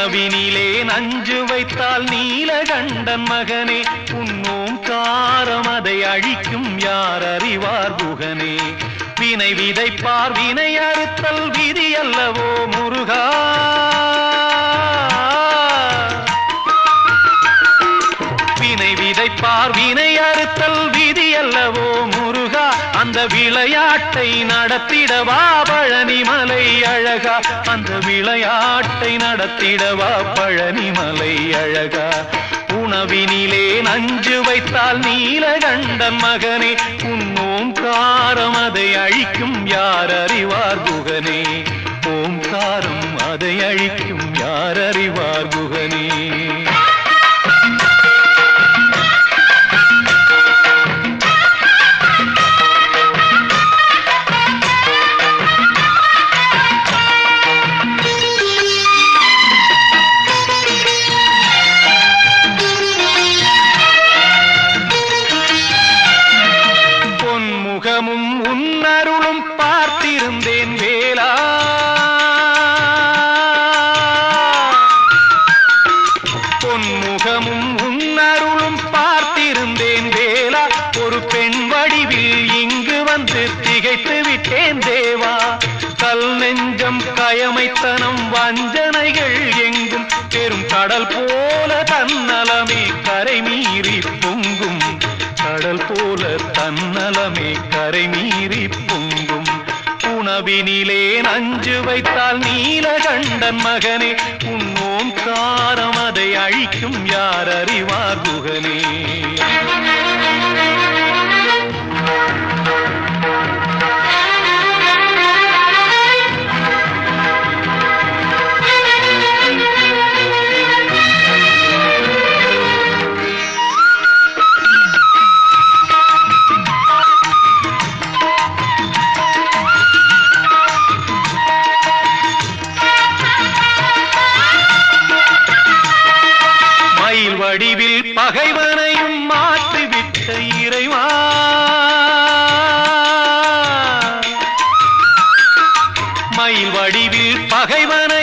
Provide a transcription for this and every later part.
உணவினிலே நஞ்சு வைத்தால் நீலகண்டன் மகனே உன்னோம் காரம் அதை அழிக்கும் யார் அறிவார் குகனே. வினை விதைப்பார் வினை அறுத்தல் விதி அல்லவோ முருகா? வினை விதைப்பார் வினை அறுத்தல் விதி அல்லவோ அந்த விளையாட்டை நடத்திடவா பழனிமலை அழகா? அந்த விளையாட்டை நடத்திடவா பழனிமலை அழகா? உணவினிலே நஞ்சு வைத்தால் நீலகண்டன் மகனே உன் ஓம்காரம் அதை அழிக்கும் யார் அறிவார் குகனே? ஓம்காரம் அதை அழிக்கும் யார் அறிவார் குகனே? திகைத்து தேவா? கல் நெஞ்சம் கயமைத்தனம் வஞ்சனைகள் எங்கும். பெரும் கடல் போல தன்னலமே கரை மீறி பொங்கும். கடல் போல தன்னலமே கரை மீறி பொங்கும். உணவினிலே நஞ்சு வைத்தால் நீலகண்டன் மகனே உன் ஓம் காரம் அதை அழிக்கும் யார் அறிவார் குகனே?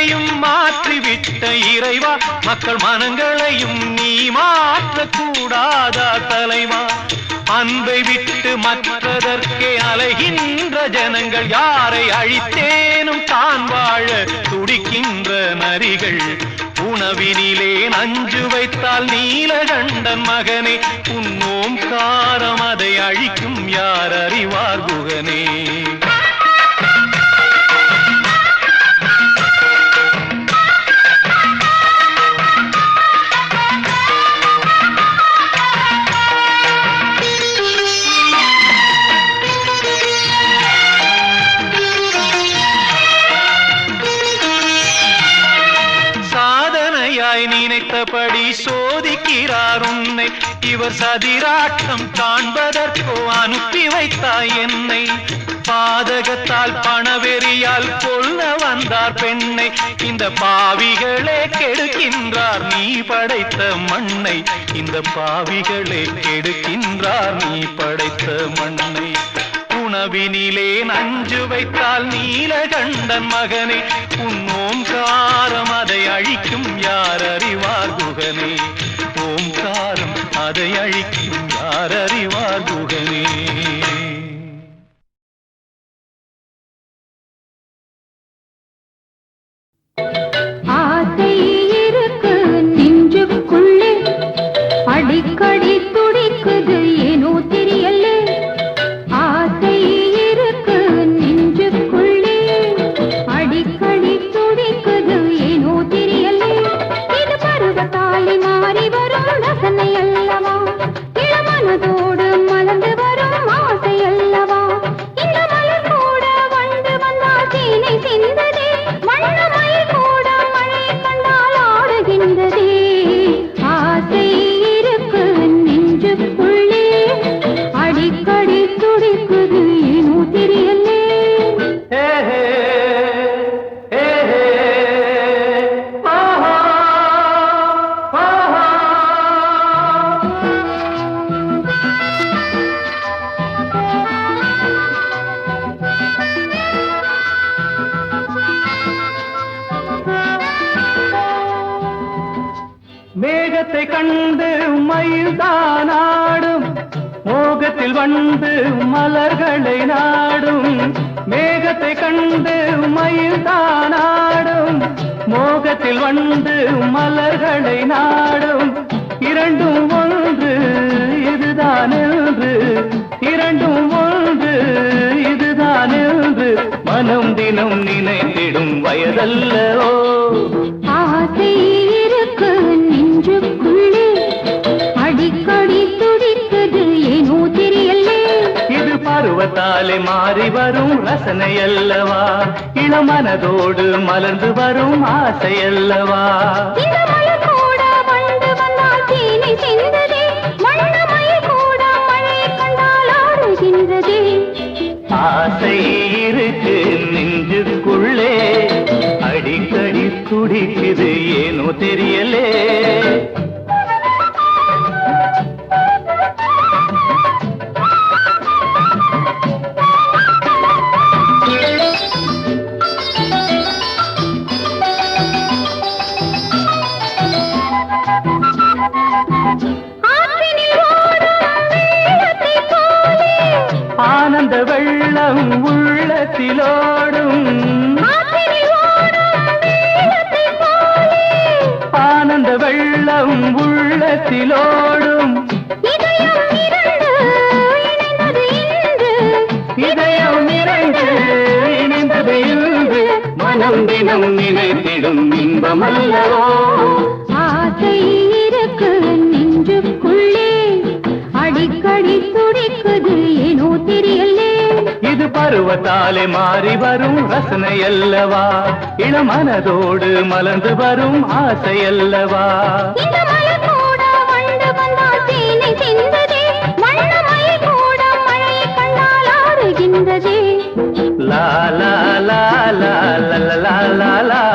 பகைவனையும் மாற்றிவிட்ட இறைவா. மக்கள் மனங்களையும் நீ மாற்றக்கூடாதா தலைவா. அன்பை விட்டு மற்றதற்கே அலைகின்ற ஜனங்கள் யாரை அழித்தேனும் தான் வாழ துடிக்கின்ற நரிகள். உணவினிலே நஞ்சு வைத்தால் நீலகண்டன் மகனே. உன்னோம் காரம் அதை அழிக்கும் யார் அறிவார் குகனே. நினைத்தபடி சோதிக்கிறார் உன்னை. இவர் சதிராட்டம் காண்பதற்கோ அனுப்பி வைத்தாய் என்னை. பாதகத்தால் பணவெறியால் கொல்ல வந்தார் பெண்ணை. இந்த பாவிகளே கெடுக்கின்றார் நீ படைத்த மண்ணை. இந்த பாவிகளே கெடுக்கின்றார் நீ படைத்த மண்ணை. உணவினிலே நஞ்சு வைத்தால் நீலகண்டன் மகனை. உன் ஓம்காரம் அதை அழிக்கும் யாரறி உலகத்தை கண்டு மயில்தான் ஆடும் மோகத்தில் வந்து மலர்களை நாடும். மேகத்தை கண்டு மயில்தான் ஆடும் மோகத்தில் வந்து மலர்களை நாடும். இரண்டும் ஒன்று இதுதான் என்று. இரண்டும் ஒன்று இதுதான் என்று. மனம் தினம் நினைத்திடும் வயதல்லோ ஆசை பருவத்தாலே மாறி வரும் ரசனை அல்லவா இளமனதோடு மலர்ந்து வரும் ஆசை அல்லவா ஆசை இருக்கு நெஞ்சுக்குள்ளே அடிக்கடி துடிக்குது ஏனோ தெரியலே. நினைத்திடும் ஆசை இருக்கு நெஞ்சுக்குள்ளே அடிக்கடி துடிக்குது ஏனோ தெரியலே இது பருவத்தாலே மாறி வரும் ரசனை அல்லவா இளமனதோடு மலர்ந்து வரும் ஆசை அல்லவா la la la la la la la la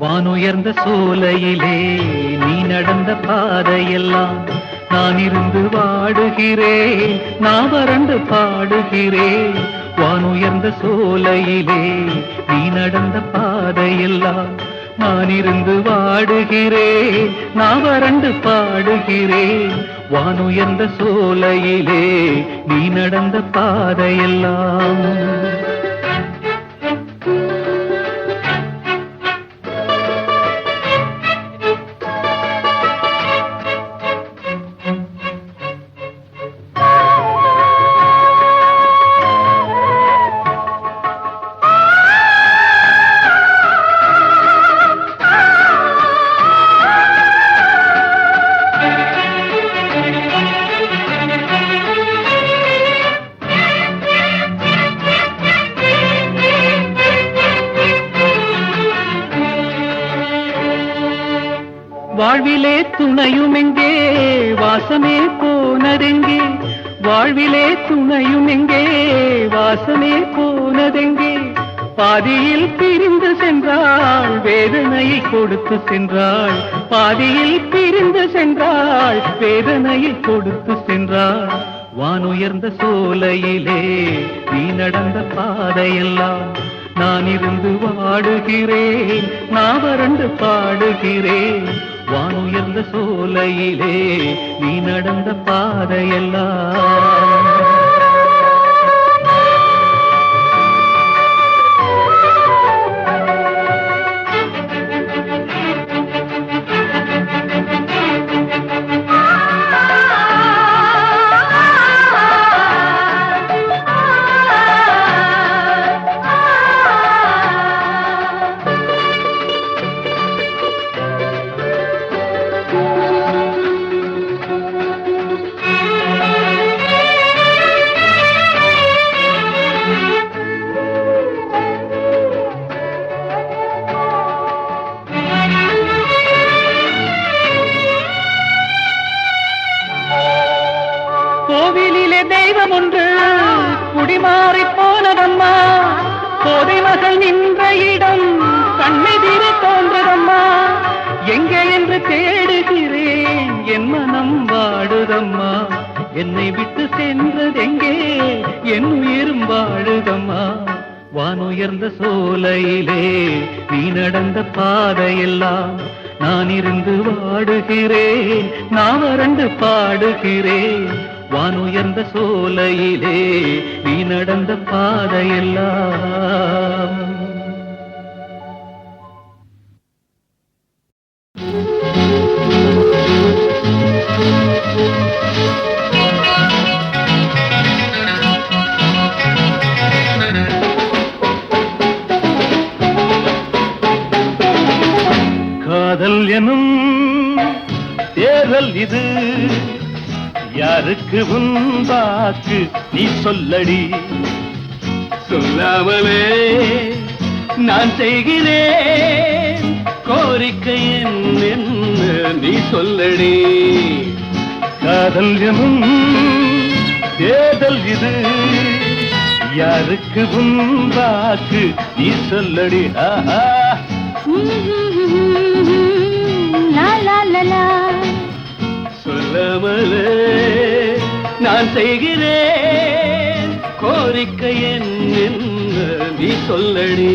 வானுயர்ந்த சோலையிலே நீ நடந்த பாதையெல்லாம் நான் இருந்து வாடுகிறேன் நான் வறண்டு பாடுகிறேன். வானுயர்ந்த சோலையிலே நீ நடந்த பாதையெல்லாம் நான் இருந்து வாடுகிறேன் நான் வறண்டு பாடுகிறேன். வானுயர்ந்த சோலையிலே நீ நடந்த பாதையெல்லாம். வேதனையை கொடுத்து சென்றாள். பாதியில் பிரிந்து சென்றாள். வேதனையில் கொடுத்து சென்றாள். வானுயர்ந்த சோலையிலே நீ நடந்த பாதையெல்லாம் நான் இருந்து வாடுகிறேன். நான் வறண்டு பாடுகிறேன். வானுயர்ந்த சோலையிலே நீ நடந்த பாதையெல்லாம். என் மனம் வாடுதம்மா என்னை விட்டு சென்றதெங்கே? என் உயிரும் வாழுதம்மா. வானுயர்ந்த சோலையிலே நீ நடந்த பாதையெல்லாம் நான் இருந்து வாடுகிறேன். நான் வறண்டு பாடுகிறேன். வானுயர்ந்த சோலையிலே நீ நடந்த பாதையெல்லாம். குரல் இது. யாருக்கு உன்பாக்கு நீ சொல்லடி? சொல்லாமலே நான் செய்கிறேன். கோரிக்கை என்ன நீ சொல்லடி. காதல் எனும் தேர்தல் இது. யாருக்கு உன்பாக்கு நீ சொல்லடி? ஆஹா. சொல்லாமலே நான் செய்கிறேன் கோரிக்கை என்ன நீ சொல்லடி.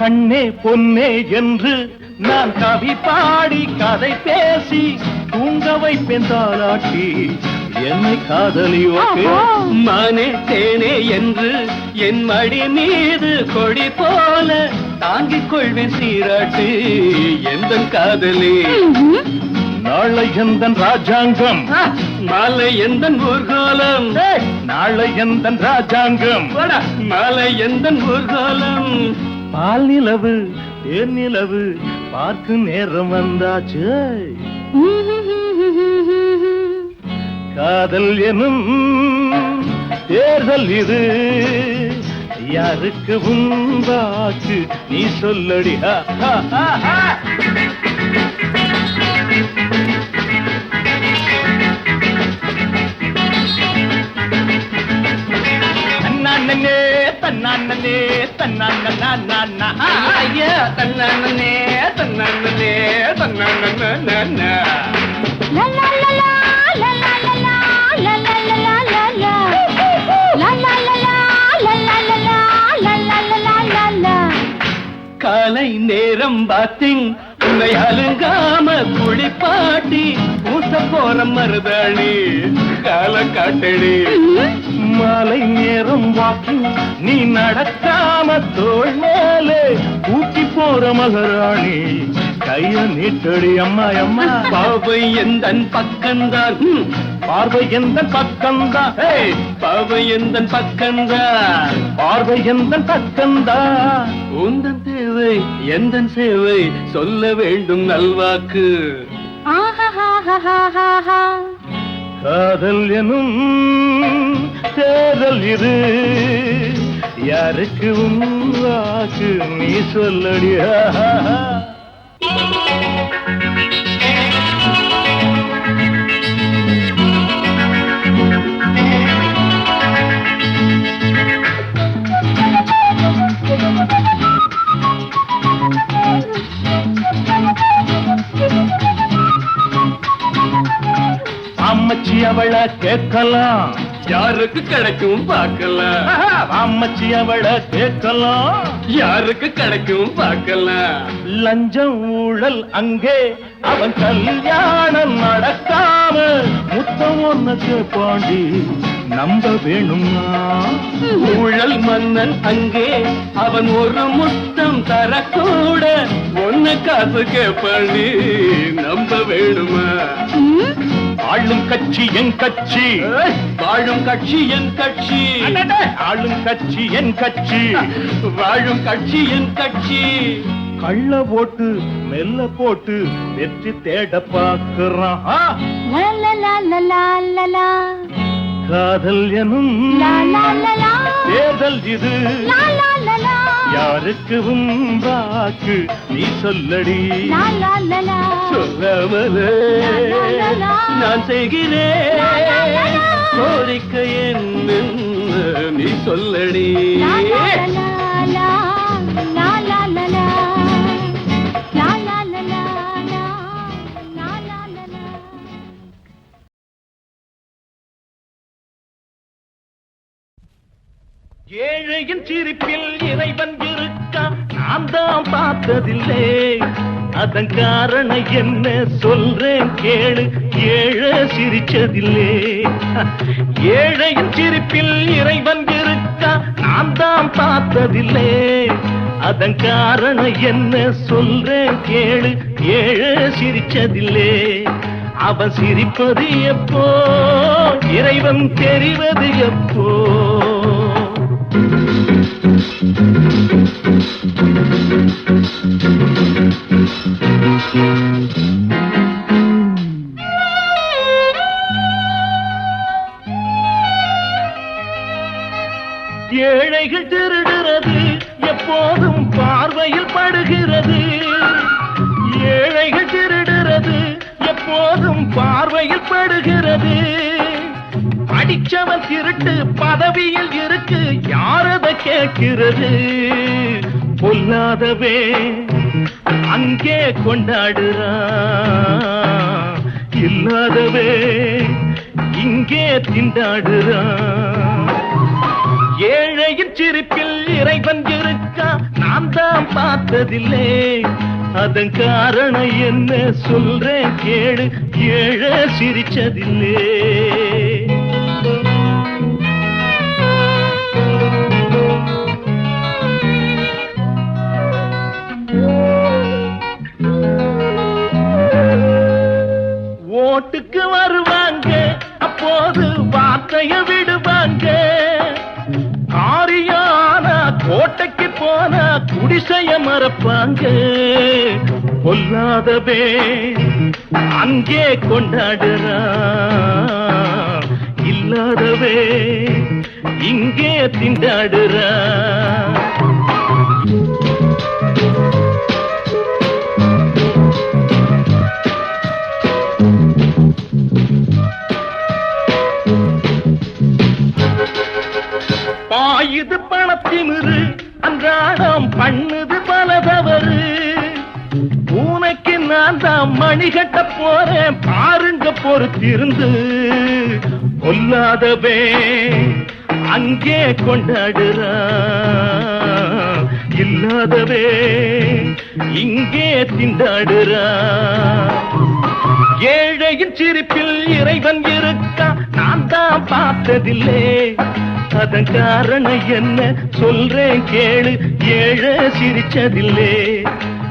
கண்ணே பொன்னே என்று நான் கவி பாடி கதை பேசி தூங்க வைப்பேன் தாலாட்டி என்னை காதலியோக்கு மானே தேனே என்று என் மடி மீது கொடி போல தாங்கிக் கொள்வேன் சீராட்டு எந்த காதலி நாளை எந்தன் ராஜாங்கம். மாலை எந்தன் ஊர்கோலம். நாளை எந்தன் ராஜாங்கம். மாலை எந்தன் ஊர்கோலம். பால் நிலவு தேர் நிலவு பார்க்கும் நேரம் வந்தாச்சு. காதல் எனும் தேர்தல் இது. யாருக்கு உண்டாக்கு நீ சொல்லடி? தன்னே தன்னே தன்னே ஐயா தன்னே தன்னே தன்னே காலை நேரம் பாத்திங் உன்னை அழுங்காம குளிப்பாட்டி பூச போற மருதாளி கால காட்டடி மாலை நேரம் வாக்கிங் நீ நடக்காம தோள் மேலே ஊட்டி போற மகராணி கைய நீட்டடி அம்மா அம்மா. பாவை எந்தன் பக்கம்தான்? பார்வை எந்த பக்கம்தான்? ஏய், பாவை எந்த பக்கம்தான்? பார்வை எந்த பக்கம்தான்? உந்தன் தேவை எந்த சேவை? சொல்ல வேண்டும் நல்வாக்கு. ஆஹாஹாஹாஹாஹா. காதல் எனும் தேர்தல் இது யாருக்கு உங்களாக்கு நீ சொல்லடியா Thank you. அம்மச்சி அவளை கேட்கலாம். யாருக்கு கிடைக்கும் பார்க்கலாம் அம்மச்சி அவளை கேட்கலாம். யாருக்கு கிடைக்கும் பார்க்கலாம் லஞ்சம் ஊழல் அங்கே அவன் கல்யாணம் நடக்காம முத்தம் ஒன்னு கேட்பாண்டி நம்ப வேணுமா ஊழல் மன்னன் அங்கே அவன் ஒரு முத்தம் தரக்கூட ஒன்னு காசு கேப்பண்ணி நம்ப வேணுமா? ஆளும் கட்சி என் கட்சி வாழும் கட்சி என் கட்சி ஆளும் கட்சி என் கட்சி வாழும் கட்சி என் கட்சி கள்ள போட்டு மெல்ல போட்டு வெற்றி தேட பாக்குறான் ஆ! லா, லா, லா, லா, லா, லா, லா. காதல் எனும் லா, லா, லா, லா. தேர்தல் இது லா, லா, லா, லா. யாருக்கு வாக்கு நீ சொல்லடி. சொல்லாமலே. நான் செய்கிறேன். கோரிக்கை என்ன நீ சொல்லடி ஏழையின் சிரிப்பில் இறைவன் இருக்கான். நான் தான் பார்த்ததில்லை. அதன் காரணம் என்ன சொல்றேன் கேளு. ஏழை சிரிச்சதில்லை. ஏழையின் சிரிப்பில் இறைவன் இருக்கான். நான் தான் பார்த்ததில்லை. அதன் காரணம் என்ன சொல்றேன் கேளு. ஏழை சிரிச்சதில்லை. அவன் சிரிப்பது எப்போ? இறைவன் தெரிவது எப்போ? கொண்டாடுறான் இல்லாதவே இங்கே திண்டாடுறான் ஏழையின் சிரிப்பில் இறைவன் இருக்கா? நான் தான் பார்த்ததில்லை. அதன் காரணம் என்ன சொல்றேன் கேடு ஏழை சிரிச்சதில்லை. விடுவாங்க காரியான கோட்டைக்கு போன குடிசைய மறப்பாங்க. பொல்லாதவே அங்கே கொண்டாடுறான் இல்லாதவே இங்கே திண்டாடுறான் நான் தான் மணி கட்ட போறேன். பாருங்க பொறுத்திருந்து கொல்லாதவே அங்கே கொண்டாடுறான். இல்லாதவே இங்கே திண்டாடுறான். ஏழையின் சிரிப்பில் இறைவன் இருக்கா? நான் தான் பார்த்ததில்லை. அதன் காரணம் என்ன? சொல்றேன் கேளு. ஏழை சிரிச்சதில்லை.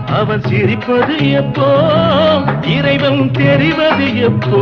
அவன் சிரிப்பது எப்போ? இறைவன் தெரிவது எப்போ?